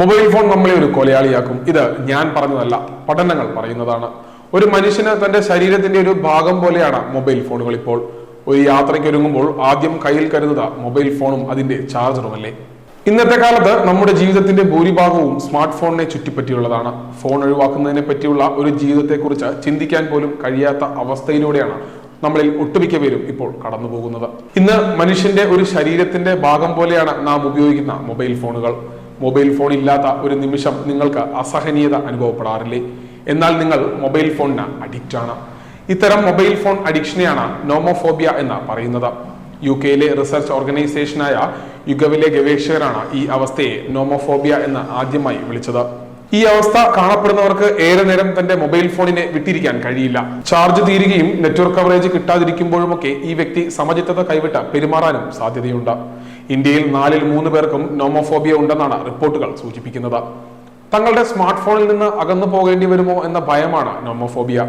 Mobile phone നമ്മളെ ഒരു കൊലയാളിയാക്കും. ഇത് ഞാൻ പറഞ്ഞതല്ല പഠനങ്ങൾ പറയുന്നതാണ്. ഒരു മനുഷ്യന് തന്റെ ശരീരത്തിന്റെ ഒരു ഭാഗം പോലെയാണ് മൊബൈൽ ഫോണുകൾ ഇപ്പോൾ. ഒരു യാത്രയ്ക്ക് ഒരുങ്ങുമ്പോൾ ആദ്യം കയ്യിൽ കരുതുക മൊബൈൽ ഫോണും അതിന്റെ ചാർജറുമല്ലേ ഇന്നത്തെ കാലത്ത് നമ്മുടെ ജീവിതത്തിന്റെ ഭൂരിഭാഗവും സ്മാർട്ട് ഫോണിനെ ചുറ്റിപ്പറ്റിയുള്ളതാണ്. ഫോൺ ഒഴിവാക്കുന്നതിനെ പറ്റിയുള്ള ഒരു ജീവിതത്തെക്കുറിച്ച് ചിന്തിക്കാൻ പോലും കഴിയാത്ത അവസ്ഥയിലൂടെയാണ് നമ്മളിൽ ഒട്ടുമിക്ക പേരും ഇപ്പോൾ കടന്നു പോകുന്നത് ഇന്ന് മനുഷ്യന്റെ ഒരു ശരീരത്തിന്റെ ഭാഗം പോലെയാണ് നാം ഉപയോഗിക്കുന്ന മൊബൈൽ ഫോണുകൾ. മൊബൈൽ ഫോൺ ഇല്ലാത്ത ഒരു നിമിഷം നിങ്ങൾക്ക് അസഹനീയത അനുഭവപ്പെടാറില്ലേ? എന്നാൽ നിങ്ങൾ മൊബൈൽ ഫോണിന് അഡിക്റ്റ് ആണ്. ഇത്തരം മൊബൈൽ ഫോൺ അഡിക്ഷനെയാണ് നോമോഫോബിയ എന്ന് പറയുന്നത്. യു കെയിലെ റിസർച്ച് ഓർഗനൈസേഷനായ യുഗവിലെ ഗവേഷകരാണ് ഈ അവസ്ഥയെ നോമോഫോബിയ എന്ന് ആദ്യമായി വിളിച്ചത്. ഈ അവസ്ഥ കാണപ്പെടുന്നവർക്ക് ഏറെ നേരം തന്റെ മൊബൈൽ ഫോണിനെ വിട്ടിരിക്കാൻ കഴിയില്ല. ചാർജ് തീരുകയും നെറ്റ്വർക്ക് കവറേജ് കിട്ടാതിരിക്കുമ്പോഴുമൊക്കെ ഈ വ്യക്തി സമചിത്തത കൈവിട്ട പെരുമാറാനും സാധ്യതയുണ്ട്. ഇന്ത്യയിൽ നാലിൽ മൂന്ന് പേർക്കും നോമോഫോബിയ ഉണ്ടെന്നാണ് റിപ്പോർട്ടുകൾ സൂചിപ്പിക്കുന്നത്. തങ്ങളുടെ സ്മാർട്ട് ഫോണിൽ നിന്ന് അകന്നു പോകേണ്ടി വരുമോ എന്ന ഭയമാണ് നോമോഫോബിയ.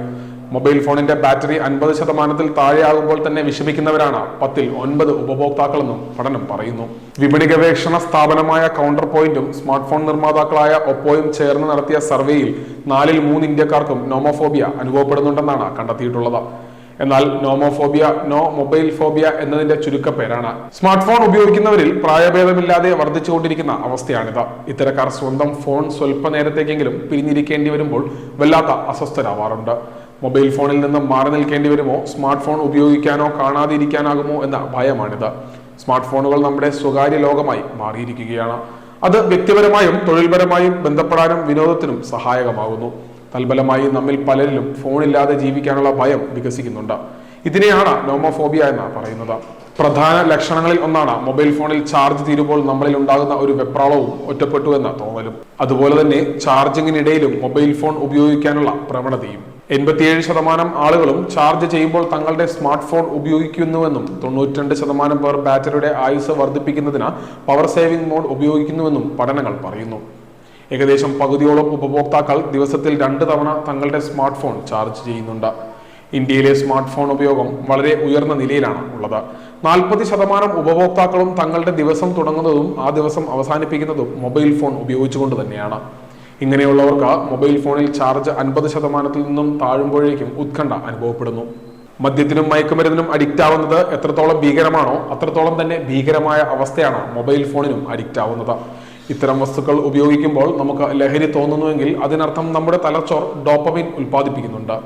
മൊബൈൽ ഫോണിന്റെ ബാറ്ററി അൻപത് ശതമാനത്തിൽ താഴെയാകുമ്പോൾ തന്നെ വിഷമിക്കുന്നവരാണ്. പത്തിൽ ഒൻപത് ഉപഭോക്താക്കളെന്നും പഠനം പറയുന്നു. വിപണി ഗവേഷണ സ്ഥാപനമായ കൗണ്ടർ പോയിന്റും സ്മാർട്ട് ഫോൺ നിർമ്മാതാക്കളായ ഒപ്പോയും ചേർന്ന് നടത്തിയ സർവേയിൽ നാലിൽ മൂന്ന് ഇന്ത്യക്കാർക്കും നോമോഫോബിയ അനുഭവപ്പെടുന്നുണ്ടെന്നാണ് കണ്ടെത്തിയിട്ടുള്ളത്. എന്നാൽ നോമോഫോബിയ നോ മൊബൈൽ ഫോബിയ എന്നതിന്റെ ചുരുക്കപ്പേരാണ്. സ്മാർട്ട് ഫോൺ ഉപയോഗിക്കുന്നവരിൽ പ്രായഭേദമില്ലാതെ വർദ്ധിച്ചുകൊണ്ടിരിക്കുന്ന അവസ്ഥയാണിത്. ഇത്തരക്കാർ സ്വന്തം ഫോൺ സ്വല്പ നേരത്തേക്കെങ്കിലും പിരിഞ്ഞിരിക്കേണ്ടി വരുമ്പോൾ വല്ലാത്ത അസ്വസ്ഥരാവാറുണ്ട്. മൊബൈൽ ഫോണിൽ നിന്ന് മാറി നിൽക്കേണ്ടി വരുമോ? സ്മാർട്ട് ഫോൺ ഉപയോഗിക്കാനോ കാണാതിരിക്കാനാകുമോ എന്ന ഭയമാണിത്. സ്മാർട്ട് ഫോണുകൾ നമ്മുടെ സ്വകാര്യ ലോകമായി മാറിയിരിക്കുകയാണ്. അത് വ്യക്തിപരമായും തൊഴിൽപരമായും ബന്ധപ്പെടാനും വിനോദത്തിനും സഹായകമാകുന്നു. തൽഫലമായി നമ്മിൽ പലരിലും ഫോണില്ലാതെ ജീവിക്കാനുള്ള ഭയം വികസിക്കുന്നുണ്ട്. ഇതിനെയാണ് നോമോഫോബിയ എന്ന് പറയുന്നത്. പ്രധാന ലക്ഷണങ്ങളിൽ ഒന്നാണ് മൊബൈൽ ഫോണിൽ ചാർജ് തീരുമ്പോൾ നമ്മളിൽ ഉണ്ടാകുന്ന ഒരു വെപ്രാളവും ഒറ്റപ്പെട്ടു എന്ന തോന്നലും. അതുപോലെ തന്നെ ചാർജിങ്ങിനിടയിലും മൊബൈൽ ഫോൺ ഉപയോഗിക്കാനുള്ള പ്രവണതയും. എൺപത്തിയേഴ് ശതമാനം ആളുകളും ചാർജ് ചെയ്യുമ്പോൾ തങ്ങളുടെ സ്മാർട്ട് ഫോൺ ഉപയോഗിക്കുന്നുവെന്നും തൊണ്ണൂറ്റിരണ്ട് ശതമാനം പേർ ബാറ്ററിയുടെ ആയുസ് വർദ്ധിപ്പിക്കുന്നതിന് പവർ സേവിംഗ് മോഡ് ഉപയോഗിക്കുന്നുവെന്നും പഠനങ്ങൾ പറയുന്നു. ഏകദേശം പകുതിയോളം ഉപഭോക്താക്കൾ ദിവസത്തിൽ രണ്ട് തവണ തങ്ങളുടെ സ്മാർട്ട് ഫോൺ ചാർജ് ചെയ്യുന്നുണ്ട്. ഇന്ത്യയിലെ സ്മാർട്ട് ഫോൺ ഉപയോഗം വളരെ ഉയർന്ന നിലയിലാണ് ഉള്ളത്. നാൽപ്പത് ശതമാനം ഉപഭോക്താക്കളും തങ്ങളുടെ ദിവസം തുടങ്ങുന്നതും ആ ദിവസം അവസാനിപ്പിക്കുന്നതും മൊബൈൽ ഫോൺ ഉപയോഗിച്ചുകൊണ്ട് തന്നെയാണ്. ഇങ്ങനെയുള്ളവർക്ക് മൊബൈൽ ഫോണിൽ ചാർജ് അൻപത് ശതമാനത്തിൽ നിന്നും താഴുമ്പോഴേക്കും ഉത്കണ്ഠ അനുഭവപ്പെടുന്നു. മദ്യത്തിനും മയക്കുമരുന്നിനും അഡിക്റ്റ് ആവുന്നത് എത്രത്തോളം ഭീകരമാണോ അത്രത്തോളം തന്നെ ഭീകരമായ അവസ്ഥയാണ് മൊബൈൽ ഫോണിനും അഡിക്റ്റ് ആവുന്നത്. ഇത്തരം വസ്തുക്കൾ ഉപയോഗിക്കുമ്പോൾ നമുക്ക് ലഹരി തോന്നുന്നുവെങ്കിൽ അതിനർത്ഥം നമ്മുടെ തലച്ചോർ ഡോപ്പമിൻ ഉൽപ്പാദിപ്പിക്കുന്നുണ്ട്.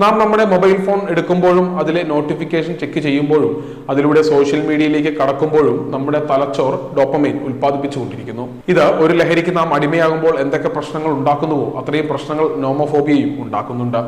നാം നമ്മുടെ മൊബൈൽ ഫോൺ എടുക്കുമ്പോഴും അതിലെ നോട്ടിഫിക്കേഷൻ ചെക്ക് ചെയ്യുമ്പോഴും അതിലൂടെ സോഷ്യൽ മീഡിയയിലേക്ക് കടക്കുമ്പോഴും നമ്മുടെ തലച്ചോർ ഡോപ്പമൈൻ ഉൽപ്പാദിപ്പിച്ചുകൊണ്ടിരിക്കുന്നു. ഇത് ഒരു ലഹരിക്ക് നാം അടിമയാകുമ്പോൾ എന്തൊക്കെ പ്രശ്നങ്ങൾ ഉണ്ടാക്കുന്നുവോ അത്രയും പ്രശ്നങ്ങൾ നോമോഫോബിയയും ഉണ്ടാക്കുന്നുണ്ട്.